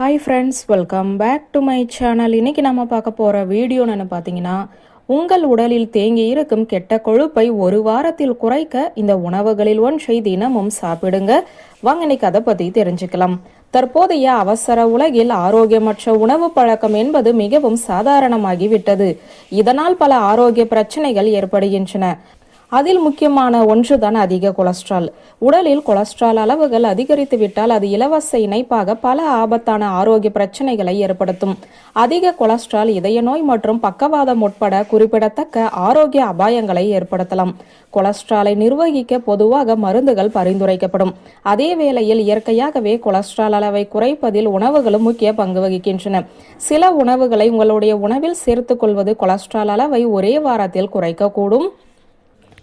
Hi friends welcome back to my channel இன்னைக்கு நம்ம பார்க்க போகிற வீடியோன்னு பார்த்தீங்கன்னா உங்கள் உடலில் தேங்கி இருக்கும் கெட்ட கொழுப்பை ஒரு வாரத்தில் குறைக்க இந்த உணவுகளில் ஒன்றை தினமும் சாப்பிடுங்க. வாங்க இன்னைக்கு அதை பற்றி தெரிஞ்சுக்கலாம். தற்போதைய அவசர உலகில் ஆரோக்கியமற்ற உணவு பழக்கம் என்பது மிகவும் சாதாரணமாகிவிட்டது. இதனால் பல ஆரோக்கிய பிரச்சனைகள் ஏற்படுகின்றன. அதில் முக்கியமான ஒன்றுதான் அதிக கொலஸ்ட்ரால். உடலில் கொலஸ்ட்ரால் அளவுகள் அதிகரித்து விட்டால் அது இலவச இணைப்பாக பல ஆபத்தான ஆரோக்கிய பிரச்சனைகளை ஏற்படுத்தும். அதிக கொலஸ்ட்ரால் இதய நோய் மற்றும் பக்கவாதம் உட்பட குறிப்பிடத்தக்க ஆரோக்கிய அபாயங்களை ஏற்படுத்தலாம். கொலஸ்ட்ராலை நிர்வகிக்க பொதுவாக மருந்துகள் பரிந்துரைக்கப்படும். அதே வேளையில் இயற்கையாகவே கொலஸ்ட்ரால் அளவை குறைப்பதில் உணவுகளும் முக்கிய பங்கு வகிக்கின்றன. சில உணவுகளை உங்களுடைய உணவில் சேர்த்துக் கொள்வது கொலஸ்ட்ரால் அளவை ஒரே வாரத்தில் குறைக்கக்கூடும்.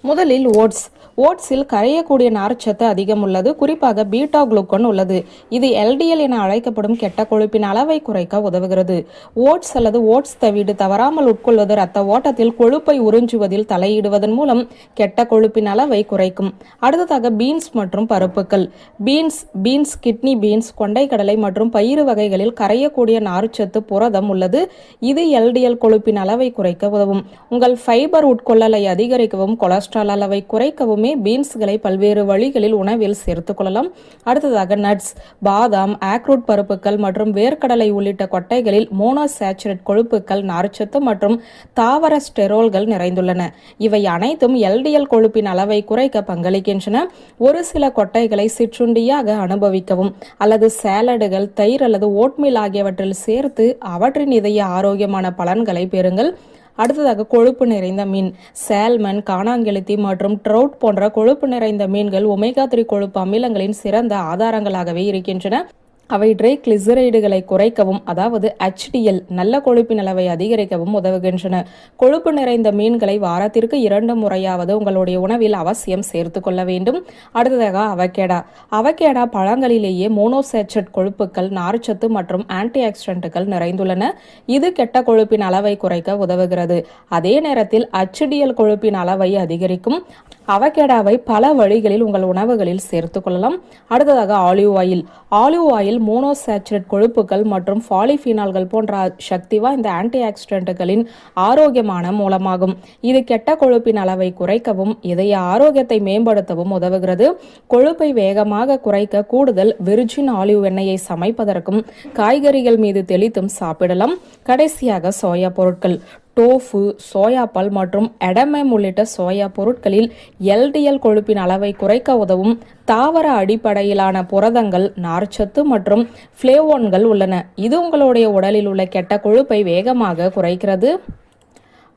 முதலில் ஓட்ஸ். ஓட்ஸில் கரையக்கூடிய நார்ச்சத்து அதிகம் உள்ளது. குறிப்பாக பீட்டா குளுக்கோன் உள்ளது. இது எல்டிஎல் என அழைக்கப்படும் கெட்ட கொழுப்பின் அளவை குறைக்க உதவுகிறது. ஓட்ஸ் அல்லது ஓட்ஸ் தவிடு தவறாமல் உட்கொள்வது இரத்த ஓட்டத்தில் கொழுப்பை உறிஞ்சுவதில் தலையிடுவதன் மூலம் கெட்ட கொழுப்பின் அளவை குறைக்கும். அடுத்ததாக பீன்ஸ் மற்றும் பருப்புகள் பீன்ஸ் பீன்ஸ் கிட்னி பீன்ஸ் கொண்டைக்கடலை மற்றும் பயிறு வகைகளில் கரையக்கூடிய நார்ச்சத்து புரதம் உள்ளது. இது எல்டிஎல் கொழுப்பின் அளவை குறைக்க உதவும். உங்கள் ஃபைபர் உட்கொள்ளலை அதிகரிக்கவும் கொலஸ்ட்ரால் அளவை குறைக்கவுமே பீன்ஸ்களை பல்வேறு வழிகளில் உணவில் சேர்த்துக் கொள்ளலாம். அடுத்ததாக நட்ஸ் பாதாம் ஆக்ரூட் பருப்புகள் மற்றும் வேர்க்கடலை உள்ளிட்ட கொட்டைகளில் மோனோசேச்சுரேட் கொழுப்புகள் நார்ச்சத்து மற்றும் தாவர ஸ்டெரோல்கள் நிறைந்துள்ளன. இவை அனைத்தும் எல்டிஎல் கொழுப்பின் அளவை குறைக்க பங்களிக்கின்றன. ஒரு சில கொட்டைகளை சிற்றுண்டியாக அனுபவிக்கவும் அல்லது சேலடுகள் தயிர் அல்லது ஓட்மீல் ஆகியவற்றில் சேர்த்து அவற்றின் இதய ஆரோக்கியமான பலன்களை பெறுங்கள். அடுத்ததாக கொழுப்பு நிறைந்த மீன். சேல்மன் காணாங்கெழுத்தி மற்றும் ட்ரவுட் போன்ற கொழுப்பு நிறைந்த மீன்கள் ஒமேகா த்ரீ கொழுப்பு அமிலங்களின் சிறந்த ஆதாரங்களாகவே இருக்கின்றன. அவை ட்ரைக்ளிசரைடுகளை குறைக்கவும் அதாவது ஹெச்டிஎல் நல்ல கொழுப்பின் அளவை அதிகரிக்கவும் உதவுகின்றன. கொழுப்பு நிறைந்த மீன்களை வாரத்திற்கு இரண்டு முறையாவது உங்களுடைய உணவில் அவசியம் சேர்த்து கொள்ள வேண்டும். அடுத்ததாக அவகேடா. அவகேடா பழங்களிலேயே மோனோசேச்சட் கொழுப்புகள் நார்ச்சத்து மற்றும் ஆன்டி ஆக்சிடென்ட்டுகள் நிறைந்துள்ளன. இது கெட்ட கொழுப்பின் அளவை குறைக்க உதவுகிறது. அதே நேரத்தில் ஹச்டிஎல் கொழுப்பின் அளவை அதிகரிக்கும். அவகேடாவை பல வழிகளில் உங்கள் உணவுகளில் சேர்த்து கொள்ளலாம். அடுத்ததாக olive oil. Olive oil monosaturate கொழுப்புகள் மற்றும் பாலிஃபீனால்கள் போன்ற சக்தி வாய்ந்த ஆன்டி ஆக்சிடென்ட்டுகளின் ஆரோக்கியமான மூலமாகும். இது கெட்ட கொழுப்பின் அளவை குறைக்கவும் இதய ஆரோக்கியத்தை மேம்படுத்தவும் உதவுகிறது. கொழுப்பை வேகமாக குறைக்க கூடுதல் விர்ஜின் ஆலிவ் எண்ணெயை சமைப்பதற்கும் காய்கறிகள் மீது தெளித்தும் சாப்பிடலாம். கடைசியாக சோயா பொருட்கள் டோஃபு சோயாபால் மற்றும் எடமெம் உள்ளிட்ட சோயா பொருட்களில் எல்டிஎல் கொழுப்பின் அளவை குறைக்க உதவும். தாவர அடிப்படையிலான புரதங்கள் நார்ச்சத்து மற்றும் ஃப்ளேவோன்கள் உள்ளன. இது உங்களுடைய உடலில் உள்ள கெட்ட கொழுப்பை வேகமாக குறைக்கிறது.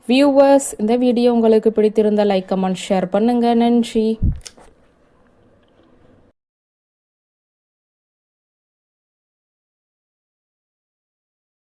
வியூவர்ஸ் இந்த வீடியோ உங்களுக்கு பிடித்திருந்த லைக் கமெண்ட் ஷேர் பண்ணுங்க. நன்றி.